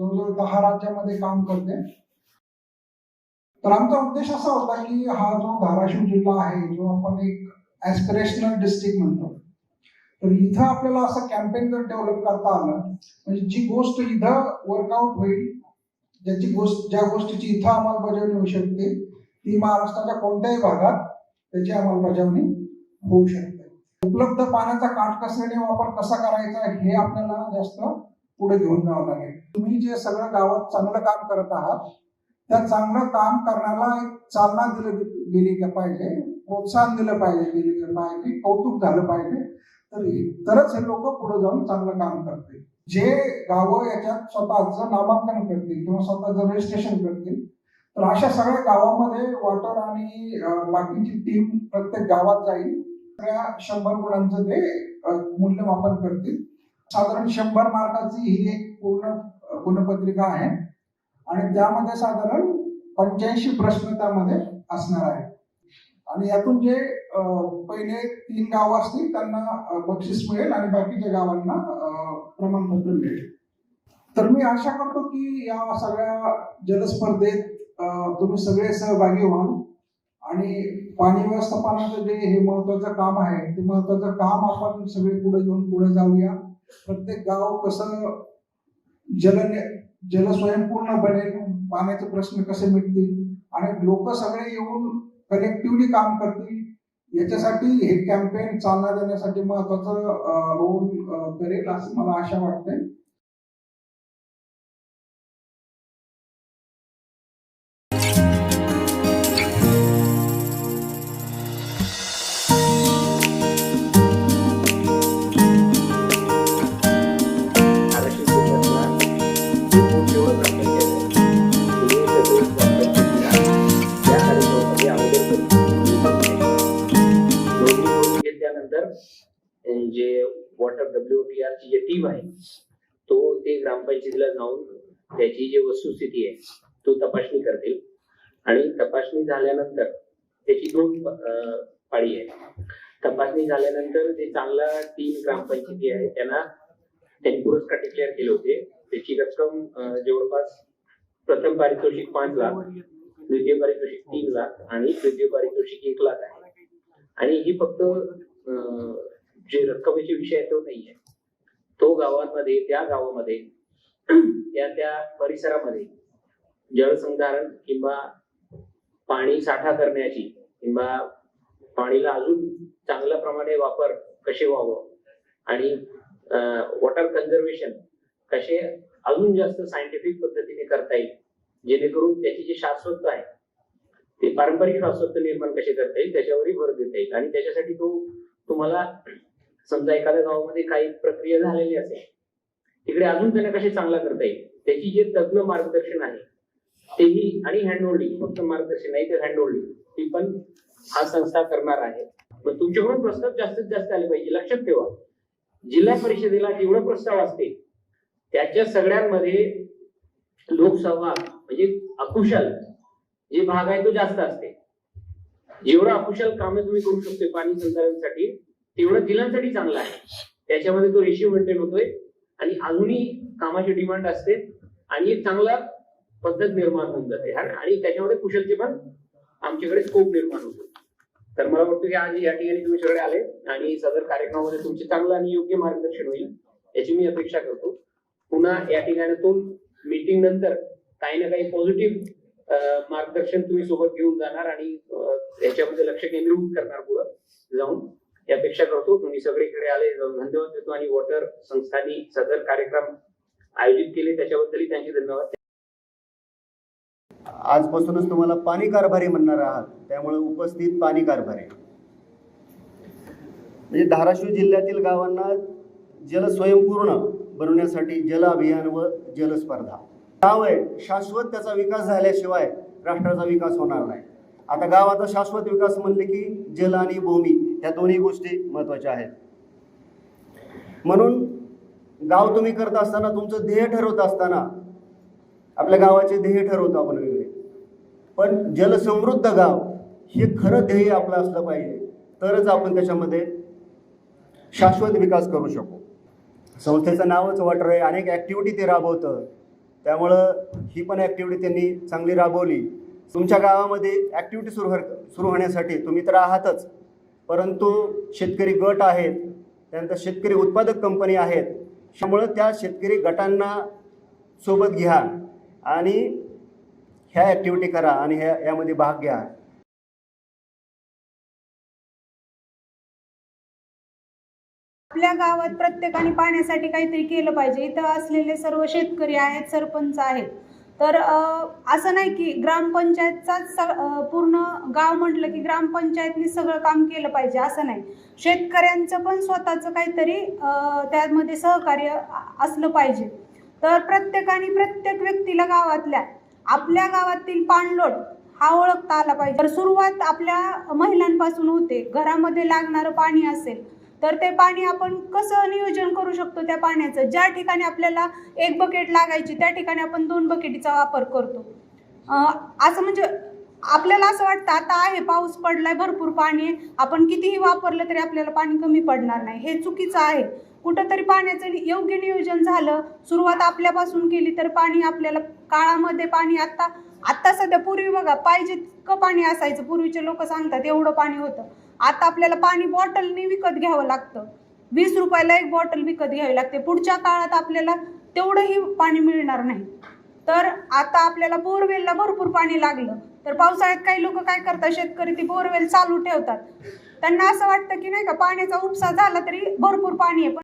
जवळजवळ दहा राज्यामध्ये काम करते. तर आमचा उद्देश असा होता की हा जो धाराशिव जिल्हा आहे जो आपण एक ऍस्पिरेशनल डिस्ट्रिक्ट म्हणतो. तर इथं आपल्याला असं कॅम्पेन जर डेव्हलप करता आलं म्हणजे जी गोष्ट इथं वर्कआउट होईल ज्याची गोष्ट ज्या गोष्टीची इथं अंमलबजावणी होऊ शकते ती महाराष्ट्राच्या कोणत्याही भागात त्याची अंमलबजावणी होऊ शकते. उपलब्ध पाण्याचा काटकसरीने वापर कसा करायचा हे आपल्याला जास्त पुढे घेऊन जावं लागेल. तुम्ही जे सगळं गावात चांगलं काम करत आहात त्या चांगलं काम करण्याला एक चालना दिलं गेली पाहिजे प्रोत्साहन दिलं पाहिजे गेली पाहिजे कौतुक झालं पाहिजे तर तरच हे लोक पुढे जाऊन चांगलं काम करतील. जे गावं याच्यात स्वतःचं नामांकन करतील किंवा स्वतःचं रजिस्ट्रेशन करतील तर अशा सगळ्या गावामध्ये वॉटर आणि बाकीची टीम प्रत्येक गावात जाईल. सगळ्या शंभर गुणांचं ते मूल्यमापन करतील. साधारण शंभर मार्काची ही एक पूर्ण गुणपत्रिका आहे. आणि त्यामध्ये साधारण पंच्याऐंशी प्रश्न त्यामध्ये असणार आहे आणि यातून जे पहिले तीन गाव असतील त्यांना बक्षीस मिळेल आणि बाकीच्या गावांना प्रमाणपत्र मिळेल. तर मी आशा करतो की या सगळ्या जलस्पर्धेत तुम्ही सगळे सहभागी व्हाल. आणि पाणी व्यवस्थापनाचं जे हे महत्वाचं काम आहे ते महत्वाचं काम आपण सगळे पुढे घेऊन पुढे जाऊया. प्रत्येक गाव कसं जल जल स्वयंपूर्ण बनेल पाण्याचे प्रश्न कसे मिटतील? आणि लोक सगळे येऊन कलेक्टिव्हली काम करतील. याच्यासाठी हे कॅम्पेन चालना देण्यासाठी महत्वाचं रोल करेल असं मला आशा वाटते डब्ल्यू जी टीम आहे तो ते ग्रामपंचायतीला जाऊन त्याची जी वस्तुस्थिती आहे तो तपासणी करतील. आणि तपासणी झाल्यानंतर त्याची दोन पाळी आहे तपासणी झाल्यानंतर जे चांगला तीन ग्रामपंचायती आहे त्यांना त्यांनी पुरस्कार डिक्लेअर केले होते. त्याची रक्कम जवळपास प्रथम पारितोषिक पाच लाख द्वितीय पारितोषिक तीन लाख आणि तृतीय पारितोषिक एक लाख आहे. आणि ही फक्त अं, जे रक्कमेचे विषय आहे तो नाही आहे तो गावांमध्ये त्या गावामध्ये त्या त्या परिसरामध्ये जलसंधारण किंवा पाणी साठा करण्याची किंवा पाणीला अजून चांगल्या प्रमाणे वापर कसे व्हावं आणि वॉटर कन्झर्वेशन कसे अजून जास्त सायंटिफिक पद्धतीने करता येईल जेणेकरून त्याची जी शाश्वत आहे ते पारंपरिक शाश्वत निर्माण कसे करता येईल त्याच्यावरही भर देता येईल. आणि त्याच्यासाठी तो तुम्हाला समजा एखाद्या गावामध्ये काही प्रक्रिया झालेली असेल तिकडे अजून त्यांना कसे चांगला करता येईल? त्याची जे तज्ञ मार्गदर्शन आहे तेही आणि हँडहोल्डिंग फक्त मार्गदर्शन नाही तर हँडहोल्डिंग ती पण हा संस्था करणार आहे. मग तुमच्याकडून प्रस्ताव जास्तीत जास्त आले पाहिजे. लक्षात ठेवा जिल्हा परिषदेला जेवढे प्रस्ताव असते त्याच्या सगळ्यांमध्ये लोकसहभाग म्हणजे अकुशल जे भाग आहे तो जास्त असते. जेवढं अकुशल कामे तुम्ही करू शकतो पाणी संचालनासाठी तेवढं तिलांसाठी चांगलं आहे. त्याच्यामध्ये तो रेशिओ मेंटेन होतोय आणि अजूनही कामाची डिमांड असते आणि एक चांगला पद्धत निर्माण होऊन जाते. आणि त्याच्यामध्ये कुशलचे पण आमच्याकडे स्कोप निर्माण होतो. तर मला वाटतं की आज या ठिकाणी तुम्ही सगळे आले आणि सदर कार्यक्रमामध्ये तुमचे चांगलं आणि योग्य मार्गदर्शन होईल याची मी अपेक्षा करतो. पुन्हा या ठिकाणातून मीटिंग नंतर काही ना काही पॉझिटिव्ह मार्गदर्शन तुम्ही सोबत घेऊन जाणार आणि याच्यामध्ये लक्ष केंद्रीभूत करणार पुढं जाऊन. अपेक्षा करतो. तुम्ही सगळीकडे आले धन्यवाद देतो आणि वॉटर संस्थांनी सदर कार्यक्रम आयोजित केले. त्याच्याबद्दलही त्यांचे धन्यवाद. आजपासूनच तुम्हाला पाणी कारभारी म्हणणार आहात. त्यामुळे उपस्थित पाणी कारभारी. म्हणजे धाराशिव जिल्ह्यातील गावांना जल स्वयंपूर्ण बनवण्यासाठी जल अभियान व जल स्पर्धा. गाव आहे. शाश्वत त्याचा विकास झाल्याशिवाय राष्ट्राचा विकास होणार नाही. आता गावाचा शाश्वत विकास म्हणले की जल आणि भूमी ह्या दोन्ही गोष्टी महत्त्वाच्या आहेत. म्हणून गाव तुम्ही करत असताना तुमचं ध्येय ठरवत असताना आपल्या गावाचे ध्येय ठरवतो आपण वेगळे. पण जलसमृद्ध गाव हे खरं ध्येय आपलं असलं पाहिजे तरच आपण त्याच्यामध्ये शाश्वत विकास करू शकू. संस्थेचं नावच वॉटर आहे अनेक ॲक्टिव्हिटी ते राबवतं. त्यामुळं ही पण ॲक्टिव्हिटी त्यांनी चांगली राबवली. तुमच्या गावामध्ये ॲक्टिव्हिटी सुरू सुरू होण्यासाठी तुम्ही तर आहातच. परंतु शेतकरी गट आहेत त्यानंतर शेतकरी उत्पादक कंपनी आहेत. त्यामुळं त्या शेतकरी गटांना सोबत घ्या आणि ह्या ॲक्टिव्हिटी करा आणि ह्या यामध्ये भाग घ्या. आपल्या गावात प्रत्येकाने पाण्यासाठी काहीतरी केलं पाहिजे. इथं असलेले सर्व शेतकरी आहेत सरपंच आहेत. तर असं नाही की ग्रामपंचायतचाच स- पूर्ण गाव म्हटलं की ग्रामपंचायतनी सगळं काम केलं पाहिजे असं नाही. शेतकऱ्यांचं पण स्वतःचं काहीतरी त्यामध्ये सहकार्य असलं पाहिजे. तर प्रत्येकाने प्रत्येक व्यक्तीला गावातल्या आपल्या गावातील पाणलोट हा ओळखता आला पाहिजे. तर सुरुवात आपल्या महिलांपासून होते. घरामध्ये लागणारं पाणी असेल तर ते पाणी आपण कसं नियोजन करू शकतो त्या पाण्याचं? ज्या ठिकाणी आपल्याला एक बकेट लागायची त्या ठिकाणी आपण दोन बकेटीचा वापर करतो. असं म्हणजे आपल्याला असं वाटतं आता आहे पाऊस पडलाय भरपूर पाणी आहे. आपण कितीही वापरलं तरी आपल्याला पाणी कमी पडणार नाही. हे चुकीचं आहे. कुठंतरी पाण्याचं योग्य नियोजन झालं सुरुवात आपल्यापासून केली तर पाणी आपल्याला काळामध्ये पाणी आत्ता आत्ता सध्या पूर्वी बघा पाहिजे इतकं पाणी असायचं. पूर्वीचे लोक सांगतात एवढं पाणी होतं. आता आपल्याला पाणी बॉटलने विकत घ्यावं लागतं. वीस रुपयाला एक बॉटल विकत घ्यावी लागते. पुढच्या काळात आपल्याला तेवढंही पाणी मिळणार नाही. तर आता आपल्याला बोरवेलला भरपूर पाणी लागलं. तर पावसाळ्यात काही लोक काय करतात? शेतकरी ती बोरवेल चालू ठेवतात. त्यांना असं वाटतं की नाही का पाण्याचा उपसा झाला तरी भरपूर पाणी आहे. पण